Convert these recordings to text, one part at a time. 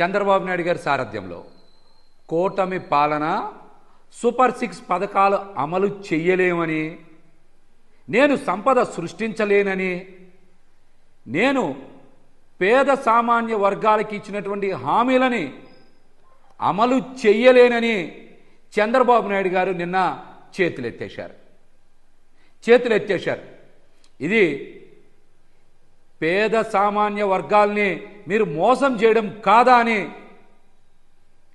చంద్రబాబు నాయుడు గారి సారథ్యంలో కూటమి పాలన సూపర్ సిక్స్ పథకాలు అమలు చెయ్యలేమని నేను సంపద సృష్టించలేనని నేను పేద సామాన్య వర్గాలకి ఇచ్చినటువంటి హామీలని అమలు చెయ్యలేనని చంద్రబాబు నాయుడు గారు నిన్న చేతులెత్తేశారు. చేతులెత్తేశారు. ఇది పేద సామాన్య వర్గాల్ని మీరు మోసం చేయడం కాదా అని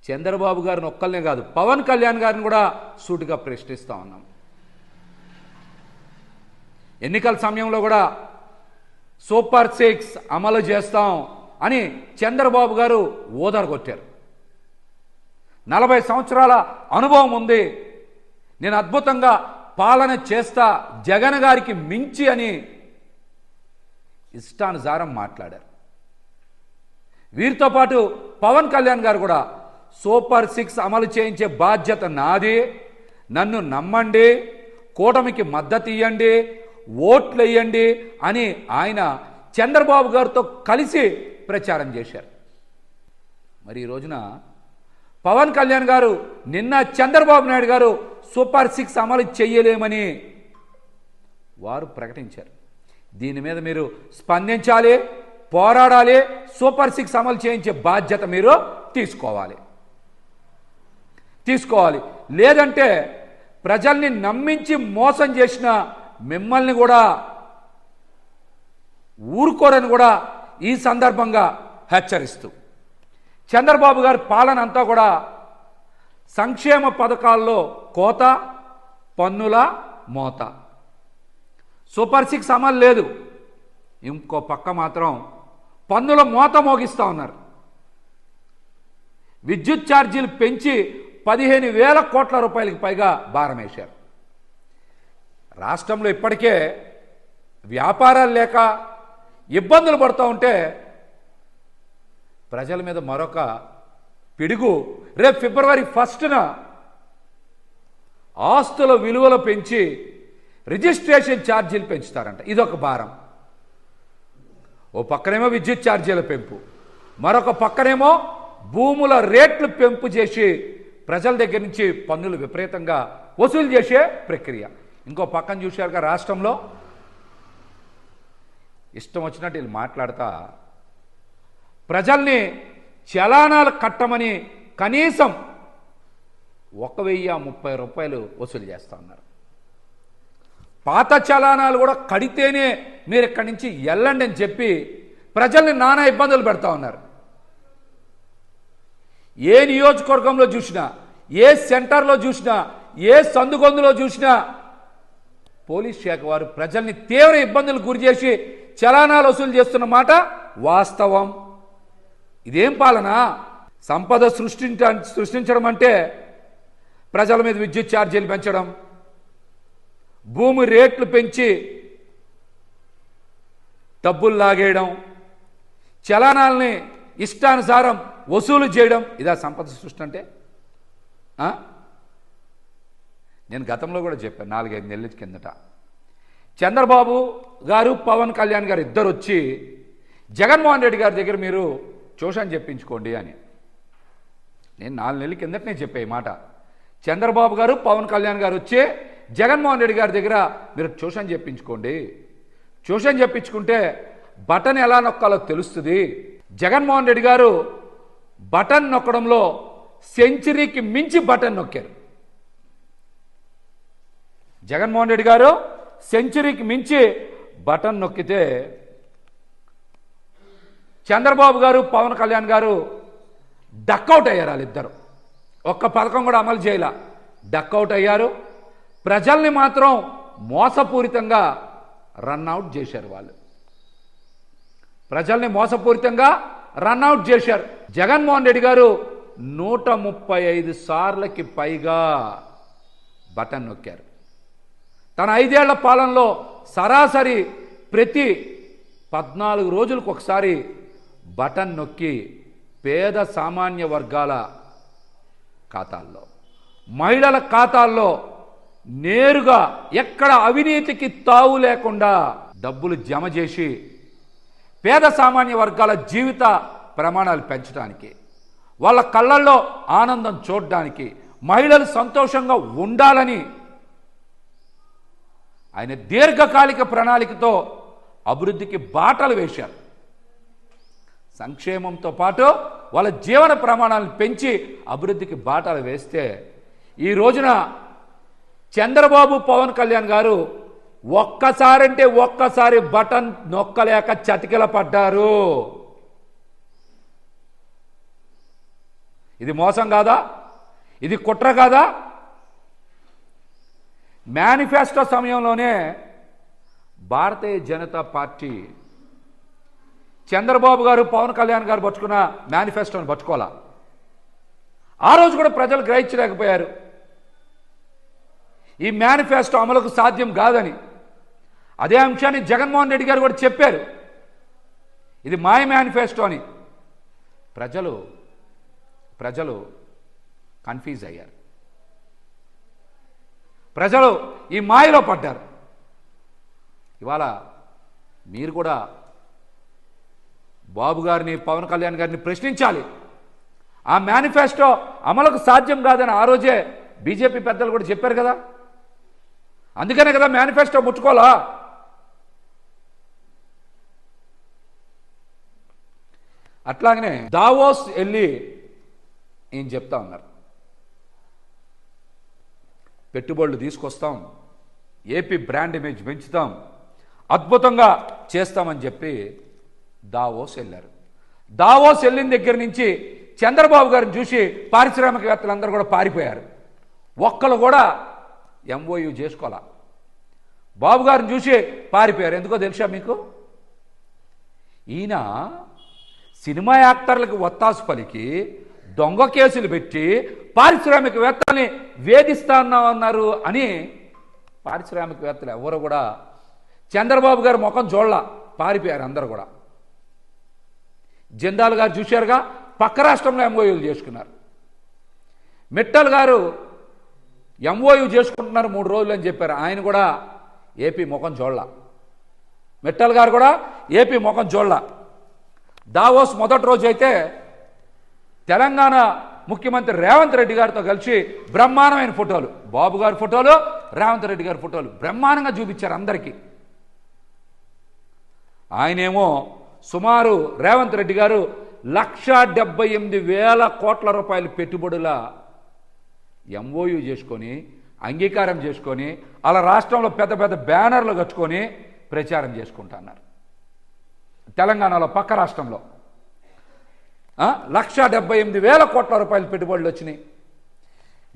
చంద్రబాబు గారిని ఒక్కళ్ళనే కాదు పవన్ కళ్యాణ్ గారిని కూడా సూటిగా ప్రశ్నిస్తా ఉన్నాం. ఎన్నికల సమయంలో కూడా సూపర్ సిక్స్ అమలు చేస్తాం అని చంద్రబాబు గారు ఓదరగొట్టారు నలభై సంవత్సరాల అనుభవం ఉంది. నేను అద్భుతంగా పాలన చేస్తా జగన్ గారికి మించి అని ఇష్టానుసారం మాట్లాడారు. వీరితో పాటు పవన్ కళ్యాణ్ గారు కూడా సూపర్ సిక్స్ అమలు చేయించే బాధ్యత నాది. నన్ను నమ్మండి కూటమికి మద్దతు ఇవ్వండి ఓట్లు వేయండి అని ఆయన చంద్రబాబు గారితో కలిసి ప్రచారం చేశారు. మరి ఈ రోజున పవన్ కళ్యాణ్ గారు నిన్న చంద్రబాబు నాయుడు గారు సూపర్ సిక్స్ అమలు చేయలేమని వారు ప్రకటించారు. దీని మీద మీరు స్పందించాలి పోరాడాలి సూపర్ సిక్స్ అమలు చేయించే బాధ్యత మీరు తీసుకోవాలి. తీసుకోవాలి. లేదంటే ప్రజల్ని నమ్మించి మోసం చేసిన మిమ్మల్ని కూడా ఊరుకోరని కూడా ఈ సందర్భంగా హెచ్చరిస్తూ. చంద్రబాబు గారి పాలన అంతా కూడా సంక్షేమ పథకాల్లో కోత పన్నుల మోత. సూపర్ సిక్స్ అమలు లేదు. ఇంకో పక్క మాత్రం పన్నుల మోత మోగిస్తూ ఉన్నారు. విద్యుత్ ఛార్జీలు పెంచి పదిహేను వేల కోట్ల రూపాయలకి పైగా భారం వేశారు. రాష్ట్రంలో ఇప్పటికే వ్యాపారాలు లేక ఇబ్బందులు పడుతూ ఉంటే ప్రజల మీద మరొక పిడుగు. రేపు ఫిబ్రవరి ఫస్ట్న ఆస్తుల విలువలు పెంచి రిజిస్ట్రేషన్ ఛార్జీలు పెంచుతారంట. ఇదొక భారం. ఓ పక్కనేమో విద్యుత్ ఛార్జీల పెంపు మరొక పక్కనేమో భూముల రేట్లు పెంపు చేసి ప్రజల దగ్గర నుంచి పన్నులు విపరీతంగా వసూలు చేసే ప్రక్రియ. ఇంకో పక్కన చూశారుగా రాష్ట్రంలో. ఇష్టం వచ్చినట్టు వీళ్ళు మాట్లాడతా ప్రజల్ని చలానాలు కట్టమని కనీసం ఒక వెయ్యి ముప్పై రూపాయలు వసూలు చేస్తా ఉన్నారు పాత చలానాలు కూడా కడితేనే మీరు ఇక్కడి నుంచి వెళ్ళండి అని చెప్పి ప్రజల్ని నానా ఇబ్బందులు పెడతా ఉన్నారు. ఏ నియోజకవర్గంలో చూసినా ఏ సెంటర్లో చూసినా ఏ సందుగొందులో చూసినా పోలీస్ శాఖ వారు ప్రజల్ని తీవ్ర ఇబ్బందులు గురి చేసి చలానాలు వసూలు చేస్తున్న మాట వాస్తవం. ఇదేం పాలన? సంపద సృష్టించ సృష్టించడం అంటే ప్రజల మీద విద్యుత్ ఛార్జీలు పెంచడం భూమి రేట్లు పెంచి డబ్బులు లాగేయడం చలనాల్ని ఇష్టానుసారం వసూలు చేయడం ఇదా సంపద సృష్టి అంటే? నేను గతంలో కూడా చెప్పాను నాలుగైదు నెలల కిందట. చంద్రబాబు గారు పవన్ కళ్యాణ్ గారు ఇద్దరు వచ్చి జగన్మోహన్ రెడ్డి గారి దగ్గర మీరు ట్యూషన్ చెప్పించుకోండి అని. నేను నాలుగు నెలల కిందటనే చెప్పే మాట. చంద్రబాబు గారు పవన్ కళ్యాణ్ గారు వచ్చి జగన్మోహన్ రెడ్డి గారి దగ్గర మీరు ట్యూషన్ చెప్పించుకోండి. ట్యూషన్ చెప్పించుకుంటే బటన్ ఎలా నొక్కాలో తెలుస్తుంది. జగన్మోహన్ రెడ్డి గారు బటన్ నొక్కడంలో సెంచరీకి మించి బటన్ నొక్కారు. జగన్మోహన్ రెడ్డి గారు సెంచరీకి మించి బటన్ నొక్కితే చంద్రబాబు గారు పవన్ కళ్యాణ్ గారు డక్అవుట్ అయ్యారు వాళ్ళిద్దరు. ఒక్క పథకం కూడా అమలు చేయాల. డక్అవుట్ అయ్యారు. ప్రజల్ని మాత్రం మోసపూరితంగా రన్అవుట్ చేశారు వాళ్ళు. ప్రజల్ని మోసపూరితంగా రన్అవుట్ చేశారు. జగన్మోహన్ రెడ్డి గారు నూట ముప్పై ఐదు సార్లకి పైగా బటన్ నొక్కారు. తన ఐదేళ్ళ పాలనలో సరాసరి ప్రతి పద్నాలుగు రోజులకు ఒకసారి బటన్ నొక్కి పేద సామాన్య వర్గాల ఖాతాల్లో మహిళల ఖాతాల్లో నేరుగా ఎక్కడ అవినీతికి తావు లేకుండా డబ్బులు జమ చేసి పేద సామాన్య వర్గాల జీవిత ప్రమాణాలు పెంచడానికి వాళ్ళ కళ్ళల్లో ఆనందం చూడడానికి మహిళలు సంతోషంగా ఉండాలని ఆయన దీర్ఘకాలిక ప్రణాళికతో అభివృద్ధికి బాటలు వేశారు. సంక్షేమంతో పాటు వాళ్ళ జీవన ప్రమాణాలను పెంచి అభివృద్ధికి బాటలు వేస్తే ఈ రోజున చంద్రబాబు పవన్ కళ్యాణ్ గారు ఒక్కసారంటే ఒక్కసారి బటన్ నొక్కలేక చతికిల పడ్డారు. ఇది మోసం కాదా? ఇది కుట్ర కాదా? మేనిఫెస్టో సమయంలోనే భారతీయ జనతా పార్టీ చంద్రబాబు గారు పవన్ కళ్యాణ్ గారు పట్టుకున్న మేనిఫెస్టోని పట్టుకోవాలా? ఆ రోజు కూడా ప్రజలు గ్రహించలేకపోయారు. ఈ మేనిఫెస్టో అమలుకు సాధ్యం కాదని. అదే అంశాన్ని జగన్మోహన్ రెడ్డి గారు కూడా చెప్పారు. ఇది మాయ మేనిఫెస్టో అని. ప్రజలు ప్రజలు కన్ఫ్యూజ్ అయ్యారు. ప్రజలు ఈ మాయలో పడ్డారు. ఇవాళ మీరు కూడా బాబు గారిని పవన్ కళ్యాణ్ గారిని ప్రశ్నించాలి. ఆ మేనిఫెస్టో అమలుకు సాధ్యం కాదని ఆ రోజే బీజేపీ పెద్దలు కూడా చెప్పారు కదా. అందుకనే కదా మేనిఫెస్టో ముట్టుకోలా అట్లాగనే దావోస్ వెళ్ళి ఏం చెప్తా ఉన్నారు. పెట్టుబడులు తీసుకొస్తాం ఏపీ బ్రాండ్ ఇమేజ్ పెంచుతాం అద్భుతంగా చేస్తామని చెప్పి దావోస్ వెళ్ళారు. దావోస్ వెళ్ళిన దగ్గర నుంచి చంద్రబాబు గారిని చూసి పారిశ్రామికవేత్తలందరూ కూడా పారిపోయారు. ఒక్కరు కూడా ఎంఓయూ చేసుకోవాలా? బాబు గారిని చూసి పారిపోయారు. ఎందుకో తెలుసా మీకు? ఈయన సినిమా యాక్టర్లకు ఒత్తాసు పలికి దొంగ కేసులు పెట్టి పారిశ్రామికవేత్తల్ని వేధిస్తా అని పారిశ్రామికవేత్తలు ఎవరు కూడా చంద్రబాబు గారి ముఖం చూడలా. పారిపోయారు అందరూ కూడా. జందాల్ గారు చూశారుగా పక్క రాష్ట్రంలో ఎంఓయూలు చేసుకున్నారు. మిట్టల్ గారు ఎంఓయూ చేసుకుంటున్నారు మూడు రోజులు అని చెప్పారు. ఆయన కూడా ఏపీ ముఖం చూడలా. మిట్టల్ గారు కూడా ఏపీ ముఖం చూడలా. దావోస్ మొదటి రోజు అయితే తెలంగాణ ముఖ్యమంత్రి రేవంత్ రెడ్డి గారితో కలిసి బ్రహ్మాండమైన ఫోటోలు. బాబు గారి ఫోటోలు రేవంత్ రెడ్డి గారి ఫోటోలు బ్రహ్మాండంగా చూపించారు అందరికీ. ఆయనేమో సుమారు రేవంత్ రెడ్డి గారు లక్ష డెబ్బై ఎనిమిది వేల కోట్ల రూపాయల పెట్టుబడుల ఎంఓయూ చేసుకొని అంగీకారం చేసుకొని అలా రాష్ట్రంలో పెద్ద పెద్ద బ్యానర్లు కట్టుకొని ప్రచారం చేసుకుంటున్నారు. తెలంగాణలో పక్క రాష్ట్రంలో. లక్ష డెబ్బై ఎనిమిది వేల కోట్ల రూపాయలు పెట్టుబడులు వచ్చినాయి.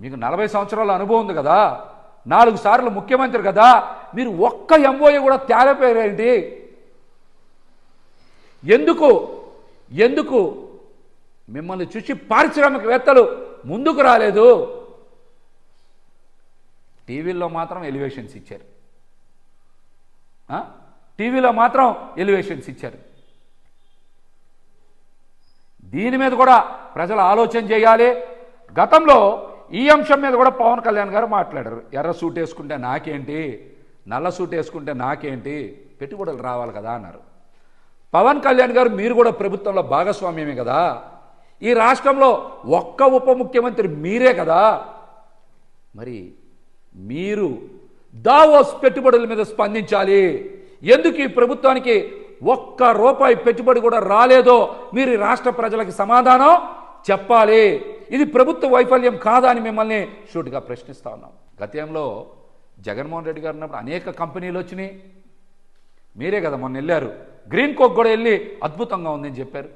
మీకు నలభై సంవత్సరాల అనుభవం ఉంది కదా? నాలుగు సార్లు ముఖ్యమంత్రి కదా? మీరు ఒక్క ఎంఓఏ కూడా తేలపోయారేంటి ఎందుకు? ఎందుకు? మిమ్మల్ని చూసి పారిశ్రామికవేత్తలు ముందుకు రాలేదు. టీవీల్లో మాత్రం ఎలివేషన్స్ ఇచ్చారు. టీవీలో మాత్రం ఎలివేషన్స్ ఇచ్చారు. దీని మీద కూడా ప్రజలు ఆలోచన చేయాలి. గతంలో ఈ అంశం మీద కూడా పవన్ కళ్యాణ్ గారు మాట్లాడారు. ఎర్ర సూట్ వేసుకుంటే నాకేంటి? నల్ల సూట్ వేసుకుంటే నాకేంటి? పెట్టుబడులు రావాలి కదా అన్నారు. పవన్ కళ్యాణ్ గారు మీరు కూడా ప్రభుత్వంలో భాగస్వామ్యమే కదా. ఈ రాష్ట్రంలో ఒక్క ఉప ముఖ్యమంత్రి మీరే కదా. మరి మీరు దావోస్ పెట్టుబడుల మీద స్పందించాలి. ఎందుకు ఈ ప్రభుత్వానికి ఒక్క రూపాయి పెట్టుబడి కూడా రాలేదో మీరు రాష్ట్ర ప్రజలకి సమాధానం చెప్పాలి. ఇది ప్రభుత్వ వైఫల్యం కాదా అని మిమ్మల్ని షూట్గా ప్రశ్నిస్తా ఉన్నాం. గతంలో జగన్మోహన్ రెడ్డి గారు ఉన్నప్పుడు అనేక కంపెనీలు వచ్చినాయి. మీరే కదా మొన్న వెళ్ళారు. గ్రీన్ కోక్ కూడా వెళ్ళి అద్భుతంగా ఉందని చెప్పారు.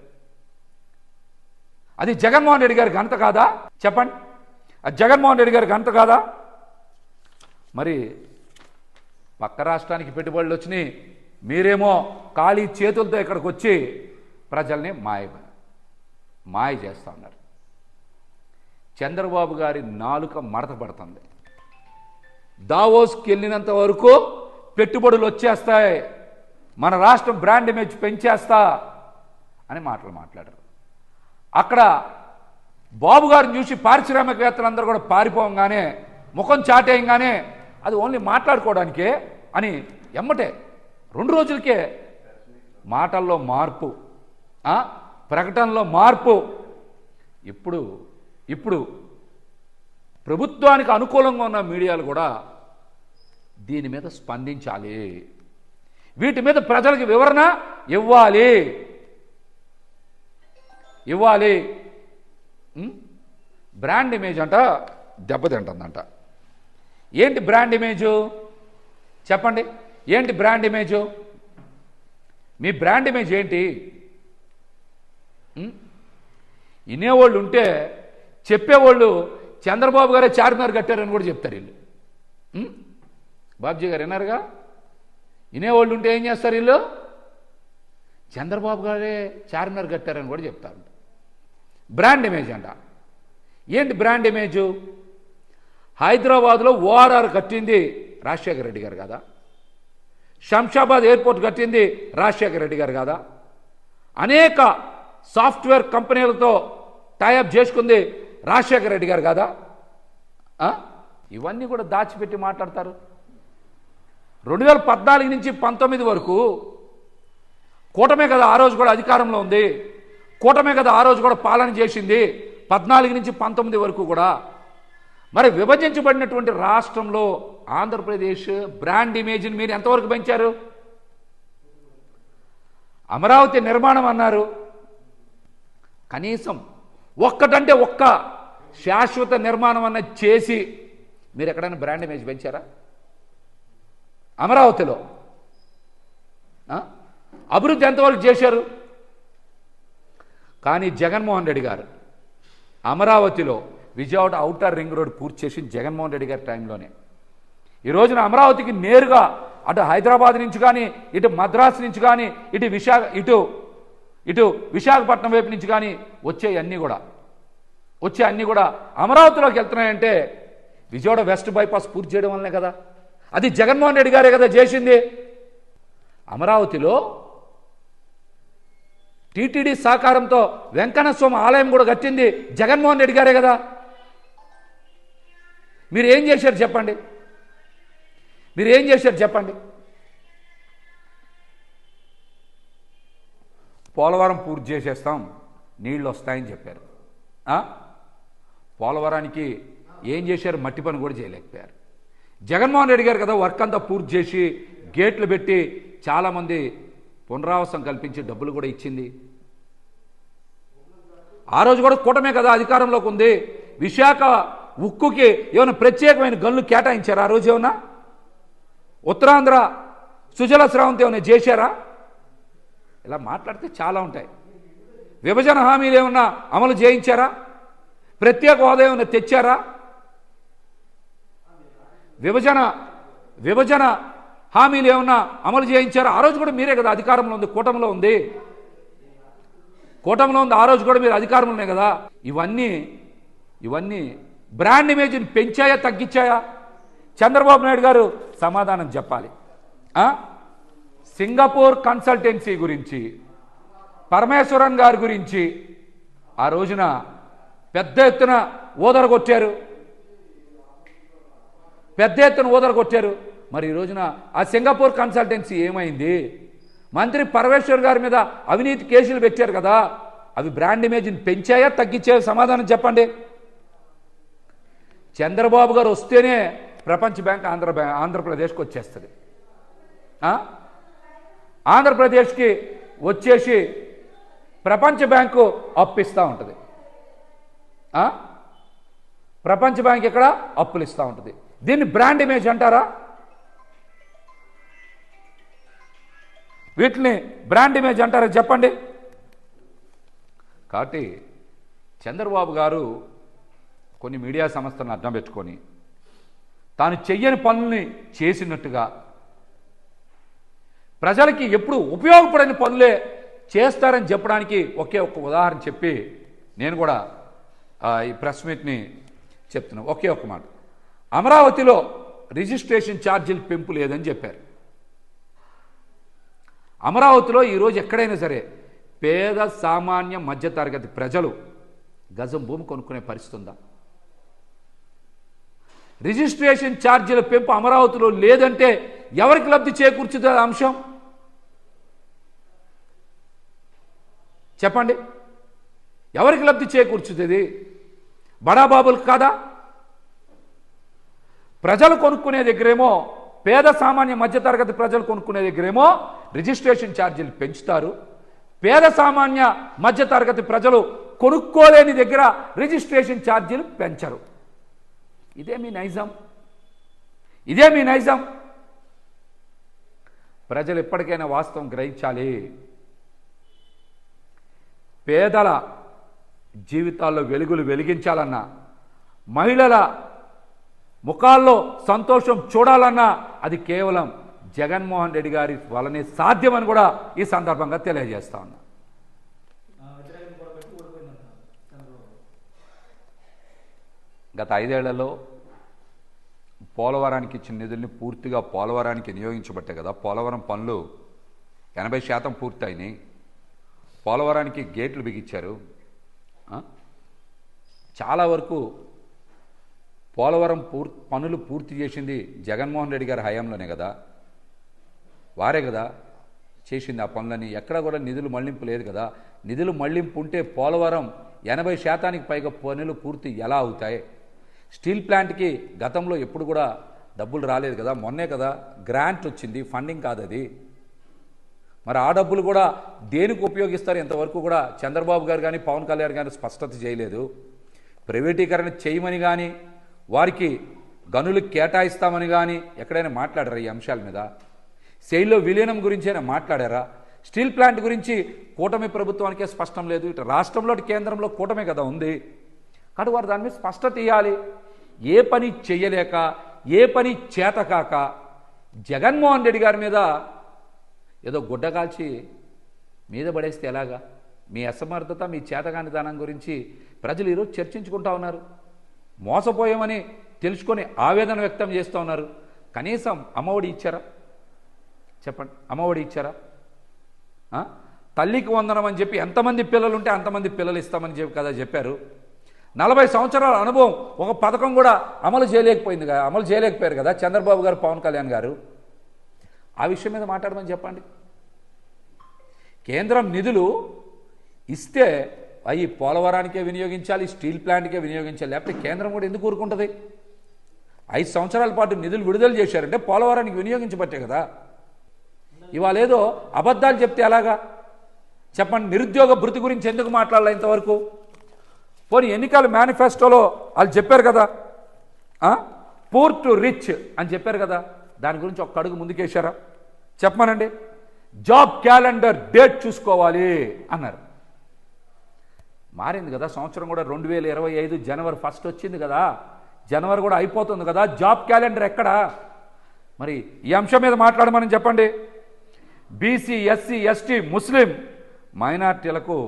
అది జగన్మోహన్ రెడ్డి గారి ఘనత కాదా? చెప్పండి. అది జగన్మోహన్ రెడ్డి గారి ఘనత కాదా? మరి పక్క రాష్ట్రానికి పెట్టుబడులు వచ్చినాయి. మీరేమో ఖాళీ చేతులతో ఇక్కడికి వచ్చి ప్రజల్ని మాయ మాయ చేస్తా ఉన్నారు. చంద్రబాబు గారి నాలుక మడత పడుతుంది. దావోస్కి వెళ్ళినంత వరకు పెట్టుబడులు వచ్చేస్తాయి. మన రాష్ట్రం బ్రాండ్ ఇమేజ్ పెంచేస్తా అని మాటలు మాట్లాడారు. అక్కడ బాబు గారిని చూసి పారిశ్రామికవేత్తలందరూ కూడా పారిపోగానే ముఖం చాటేయంగానే అది ఓన్లీ మాట్లాడుకోవడానికే అని ఎమ్మటే రెండు రోజులకే మాటల్లో మార్పు ప్రకటనలో మార్పు. ఇప్పుడు ఇప్పుడు ప్రభుత్వానికి అనుకూలంగా ఉన్న మీడియాలు కూడా దీని మీద స్పందించాలి. వీటి మీద ప్రజలకు వివరణ ఇవ్వాలి. ఇవ్వాలి. బ్రాండ్ ఇమేజ్ అంట దెబ్బతింటుందంట. ఏంటి బ్రాండ్ ఇమేజు? చెప్పండి. ఏంటి బ్రాండ్ ఇమేజు? మీ బ్రాండ్ ఇమేజ్ ఏంటి? వినేవాళ్ళు ఉంటే చెప్పేవాళ్ళు చంద్రబాబు గారే చార్మినార్ కట్టారని కూడా చెప్తారు వీళ్ళు. బాబ్జీ గారు విన్నారుగా? వినేవాళ్ళు ఉంటే ఏం చేస్తారు వీళ్ళు? చంద్రబాబు గారే చార్మినార్ కట్టారని కూడా చెప్తారు. బ్రాండ్ ఇమేజ్ అంట. ఏంటి బ్రాండ్ ఇమేజు? హైదరాబాద్లో ఓఆర్ఆర్ కట్టింది రాజశేఖర రెడ్డి గారు కదా? శంషాబాద్ ఎయిర్పోర్ట్ కట్టింది రాజశేఖర రెడ్డి గారు కదా? అనేక సాఫ్ట్వేర్ కంపెనీలతో టైఅప్ చేసుకుంది రాజశేఖర రెడ్డి గారు కదా? ఇవన్నీ కూడా దాచిపెట్టి మాట్లాడతారు. రెండు వేల పద్నాలుగు నుంచి పంతొమ్మిది వరకు కూటమే కదా ఆ రోజు కూడా అధికారంలో ఉంది. కూటమే కదా ఆ రోజు కూడా పాలన చేసింది. పద్నాలుగు నుంచి పంతొమ్మిది వరకు కూడా మరి విభజించబడినటువంటి రాష్ట్రంలో ఆంధ్రప్రదేశ్ బ్రాండ్ ఇమేజ్ని మీరు ఎంతవరకు పెంచారు? అమరావతి నిర్మాణం అన్నారు. కనీసం ఒక్కటంటే ఒక్క శాశ్వత నిర్మాణం అన్న చేసి మీరు ఎక్కడైనా బ్రాండ్ ఇమేజ్ పెంచారా? అమరావతిలో. అభివృద్ధి ఎంతవరకు చేశారు? కానీ జగన్మోహన్ రెడ్డి గారు అమరావతిలో విజయవాడ అవుటర్ రింగ్ రోడ్ పూర్తి చేసి జగన్మోహన్ రెడ్డి గారి టైంలోనే. ఈ రోజున అమరావతికి నేరుగా అటు హైదరాబాద్ నుంచి కానీ ఇటు మద్రాసు నుంచి కానీ ఇటు విశాఖ ఇటు ఇటు విశాఖపట్నం వైపు నుంచి కానీ వచ్చే అన్నీ కూడా వచ్చే అన్నీ కూడా అమరావతిలోకి వెళ్తున్నాయంటే విజయవాడ వెస్ట్ బైపాస్ పూర్తి చేయడం వల్లనే కదా. అది జగన్మోహన్ రెడ్డి గారే కదా చేసింది. అమరావతిలో టీటీడీ సహకారంతో వెంకన్న స్వామి ఆలయం కూడా కట్టింది జగన్మోహన్ రెడ్డి గారే కదా. మీరు ఏం చేశారు చెప్పండి? మీరు ఏం చేశారు చెప్పండి? పోలవరం పూర్తి చేసేస్తాం నీళ్ళు వస్తాయని చెప్పారు. పోలవరానికి ఏం చేశారు? మట్టి పని కూడా చేయలేకపోయారు. జగన్మోహన్ రెడ్డి గారు కదా వర్క్ అంతా పూర్తి చేసి గేట్లు పెట్టి చాలామంది పునరావాసం కల్పించి డబ్బులు కూడా ఇచ్చింది. ఆ రోజు కూడా కూటమే కదా అధికారంలోకి ఉంది. విశాఖ ఉక్కుకి ఏమైనా ప్రత్యేకమైన గన్లు కేటాయించారా? ఆ రోజు ఏమన్నా? ఉత్తరాంధ్ర సుజల స్రవంతి ఏమైనా చేశారా? ఇలా మాట్లాడితే చాలా ఉంటాయి. విభజన హామీలు ఏమన్నా అమలు చేయించారా? ప్రత్యేక హోదా ఏమైనా తెచ్చారా? విభజన విభజన హామీలు ఏమన్నా అమలు చేయించారా? ఆ రోజు కూడా మీరే కదా అధికారంలో ఉంది కూటమిలో ఉంది. కూటమిలో ఉంది ఆ రోజు కూడా మీరు అధికారంలోనే కదా. ఇవన్నీ ఇవన్నీ బ్రాండ్ ఇమేజ్ని పెంచాయా తగ్గించాయా? చంద్రబాబు నాయుడు గారు సమాధానం చెప్పాలి. సింగపూర్ కన్సల్టెన్సీ గురించి పరమేశ్వరన్ గారి గురించి ఆ రోజున పెద్ద ఎత్తున ఓదరగొట్టారు పెద్ద ఎత్తున ఓదరగొట్టారు మరి ఈ రోజున ఆ సింగపూర్ కన్సల్టెన్సీ ఏమైంది? మంత్రి పరమేశ్వర్ గారి మీద అవినీతి కేసులు పెట్టారు కదా. అవి బ్రాండ్ ఇమేజ్ని పెంచాయా తగ్గించాయా? సమాధానం చెప్పండి. చంద్రబాబు గారు వస్తేనే ప్రపంచ బ్యాంక్ ఆంధ్ర ఆంధ్రప్రదేశ్కి వచ్చేస్తుంది. ఆంధ్రప్రదేశ్కి వచ్చేసి ప్రపంచ బ్యాంకు అప్పిస్తూ ఉంటుంది. ప్రపంచ బ్యాంక్ ఇక్కడ అప్పులు ఇస్తూ ఉంటుంది. దీన్ని బ్రాండ్ ఇమేజ్ అంటారా? వీటిని బ్రాండ్ ఇమేజ్ అంటారా? చెప్పండి. కాబట్టి చంద్రబాబు గారు కొన్ని మీడియా సంస్థలను అడ్డం పెట్టుకొని తాను చెయ్యని పనుల్ని చేసినట్టుగా ప్రజలకి ఎప్పుడు ఉపయోగపడని పనులే చేస్తారని చెప్పడానికి ఒకే ఒక్క ఉదాహరణ చెప్పి నేను కూడా ఈ ప్రెస్ మీట్ని చెప్తున్నాను ఒకే ఒక్క మాట. అమరావతిలో రిజిస్ట్రేషన్ ఛార్జీలు పెంపు లేదని చెప్పారు. అమరావతిలో ఈరోజు ఎక్కడైనా సరే పేద సామాన్య మధ్యతరగతి ప్రజలు గజం భూమి కొనుక్కునే పరిస్థితి ఉందా? రిజిస్ట్రేషన్ ఛార్జీల పెంపు అమరావతిలో లేదంటే ఎవరికి లబ్ధి చేకూర్చుతుంది అంశం? చెప్పండి. ఎవరికి లబ్ధి చేకూర్చుతుంది? బడాబాబులకు కాదా? ప్రజలు కొనుక్కునే దగ్గరేమో పేద సామాన్య మధ్యతరగతి ప్రజలు కొనుక్కునే దగ్గరేమో రిజిస్ట్రేషన్ ఛార్జీలు పెంచుతారు. పేద సామాన్య మధ్యతరగతి ప్రజలు కొనుక్కోలేని దగ్గర రిజిస్ట్రేషన్ ఛార్జీలు పెంచరు. ఇదే మీ నైజం. ఇదే మీ నైజం. ప్రజలు ఎప్పటికైనా వాస్తవం గ్రహించాలి. పేదల జీవితాల్లో వెలుగులు వెలిగించాలన్నా మహిళల ముఖాల్లో సంతోషం చూడాలన్నా అది కేవలం జగన్మోహన్ రెడ్డి గారి వలనే సాధ్యమని కూడా ఈ సందర్భంగా తెలియజేస్తా ఉన్నా వ్యతిరేకం కూడా పెట్టి ఓడిపోయిందంట చంద్రబాబు గత ఐదేళ్ళలో పోలవరానికి ఇచ్చిన నిధుల్ని పూర్తిగా పోలవరానికి వినియోగించబట్టే కదా పోలవరం పనులు ఎనభై శాతం పూర్తయినాయి. పోలవరానికి గేట్లు బిగించారు. చాలా వరకు పోలవరం పూర్ పనులు పూర్తి చేసింది జగన్మోహన్ రెడ్డి గారి హయాంలోనే కదా. వారే కదా చేసింది ఆ పనులని ఎక్కడ కూడా నిధులు మళ్ళింపు లేదు కదా. నిధులు మళ్ళింపు ఉంటే పోలవరం ఎనభై శాతానికి పైగా పనులు పూర్తి ఎలా అవుతాయి? స్టీల్ ప్లాంట్కి గతంలో ఎప్పుడు కూడా డబ్బులు రాలేదు కదా మొన్నే కదా గ్రాంట్ వచ్చింది ఫండింగ్ కాదు అది. మరి ఆ డబ్బులు కూడా దేనికి ఉపయోగిస్తారు ఇంతవరకు కూడా చంద్రబాబు గారు కానీ పవన్ కళ్యాణ్ గారు స్పష్టత చేయలేదు. ప్రైవేటీకరణ చేయమని కానీ వారికి గనులు కేటాయిస్తామని కానీ ఎక్కడైనా మాట్లాడారా ఈ అంశాల మీద? శైలిలో విలీనం గురించి అయినా మాట్లాడారా? స్టీల్ ప్లాంట్ గురించి కూటమి ప్రభుత్వానికే స్పష్టం లేదు. ఇటు రాష్ట్రంలో కేంద్రంలో కూటమి కదా ఉంది. కాబట్టి వారు దాని మీద స్పష్టత ఇవ్వాలి ఏ పని చెయ్యలేక ఏ పని చేతకాక జగన్మోహన్ రెడ్డి గారి మీద ఏదో గుడ్డ కాల్చి మీద పడేస్తే ఎలాగా? మీ అసమర్థత మీ చేతగానితనం గురించి ప్రజలు ఈరోజు చర్చించుకుంటా ఉన్నారు. మోసపోయామని తెలుసుకొని ఆవేదన వ్యక్తం చేస్తూ ఉన్నారు. కనీసం అమ్మఒడి ఇచ్చారా? చెప్పండి అమ్మఒడి ఇచ్చారా? తల్లికి వందనం అని చెప్పి ఎంతమంది పిల్లలు ఉంటే అంతమంది పిల్లలు ఇస్తామని చెప్పి కదా చెప్పారు. నలభై సంవత్సరాల అనుభవం ఒక పథకం కూడా అమలు చేయలేకపోయింది కదా. అమలు చేయలేకపోయారు కదా చంద్రబాబు గారు పవన్ కళ్యాణ్ గారు. ఆ విషయం మీద మాట్లాడమని చెప్పండి. కేంద్రం నిధులు ఇస్తే అవి పోలవరానికే వినియోగించాలి స్టీల్ ప్లాంట్కే వినియోగించాలి. లేకపోతే కేంద్రం కూడా ఎందుకు ఊరుకుంటుంది? ఐదు సంవత్సరాల పాటు నిధులు విడుదల చేశారంటే పోలవరానికి వినియోగించబట్టే కదా. ఇవాళ ఏదో అబద్ధాలు చెప్తే ఎలాగా? చెప్పండి నిరుద్యోగ భృతి గురించి ఎందుకు మాట్లాడాలి ఇంతవరకు? పోనీ ఎన్నికల మేనిఫెస్టోలో వాళ్ళు చెప్పారు కదా పూర్ టు రిచ్ అని చెప్పారు కదా దాని గురించి ఒక్క అడుగు ముందుకేశారా? చెప్పమనండి. జాబ్ క్యాలెండర్ డేట్ చూసుకోవాలి అన్నారు. మారింది కదా సంవత్సరం కూడా రెండు వేల ఇరవై ఐదు జనవరి ఫస్ట్ వచ్చింది కదా జనవరి కూడా అయిపోతుంది కదా జాబ్ క్యాలెండర్ ఎక్కడా? మరి ఈ అంశం మీద మాట్లాడమని చెప్పండి. బీసీ ఎస్సీ ఎస్టీ ముస్లిం మైనార్టీలకు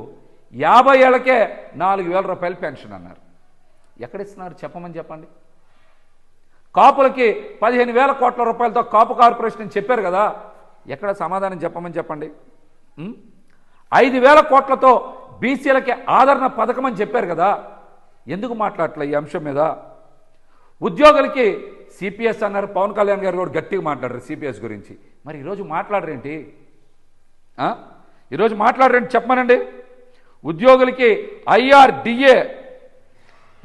యాభై ఏళ్ళకే నాలుగు వేల రూపాయలు పెన్షన్ అన్నారు. ఎక్కడిస్తున్నారు? చెప్పమని చెప్పండి. కాపులకి పదిహేను వేల కోట్ల రూపాయలతో కాపు కార్పొరేషన్ అని చెప్పారు కదా ఎక్కడ సమాధానం చెప్పమని చెప్పండి? ఐదు వేల కోట్లతో బీసీలకి ఆదరణ పథకం అని చెప్పారు కదా ఎందుకు మాట్లాడట్లే ఈ అంశం మీద? ఉద్యోగులకి సిపిఎస్ అన్నారు పవన్ కళ్యాణ్ గారు కూడా గట్టిగా మాట్లాడారు సిపిఎస్ గురించి. మరి ఈరోజు మాట్లాడరేంటి? ఈరోజు మాట్లాడరేంటి చెప్పమనండి? ఉద్యోగులకి ఐఆర్డిఏ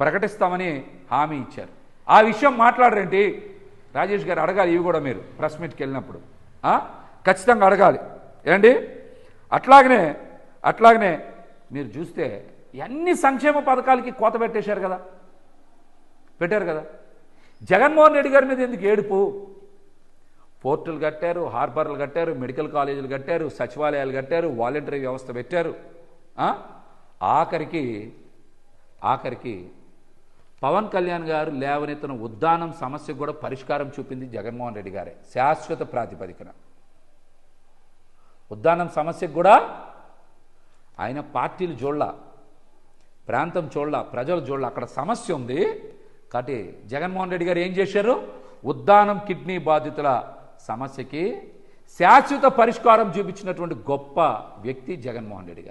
ప్రకటిస్తామని హామీ ఇచ్చారు. ఆ విషయం మాట్లాడరేంటి? రాజేష్ గారు అడగాలి ఇవి కూడా మీరు ప్రెస్ మీట్కి వెళ్ళినప్పుడు. ఖచ్చితంగా అడగాలి. ఏంటి? అట్లాగనే అట్లాగనే మీరు చూస్తే అన్ని సంక్షేమ పథకాలకి కోత పెట్టేశారు కదా? పెట్టారు కదా? జగన్మోహన్ రెడ్డి గారి మీద ఎందుకు ఏడుపు? పోర్టులు కట్టారు హార్బర్లు కట్టారు మెడికల్ కాలేజీలు కట్టారు సచివాలయాలు కట్టారు వాలంటరీ వ్యవస్థ పెట్టారు. ఆఖరికి ఆఖరికి పవన్ కళ్యాణ్ గారు లేవనెత్తిన ఉద్దానం సమస్యకు కూడా పరిష్కారం చూపింది జగన్మోహన్ రెడ్డి గారే శాశ్వత ప్రాతిపదికన. ఉద్దానం సమస్యకు కూడా ఆయన పార్టీలు చూడలా ప్రాంతం చూడలా ప్రజలు చూడలా అక్కడ సమస్య ఉంది. కాబట్టి జగన్మోహన్ రెడ్డి గారు ఏం చేశారు? ఉద్దానం కిడ్నీ బాధితుల సమస్యకి శాశ్వత పరిష్కారం చూపించినటువంటి గొప్ప వ్యక్తి జగన్మోహన్ రెడ్డి గారు.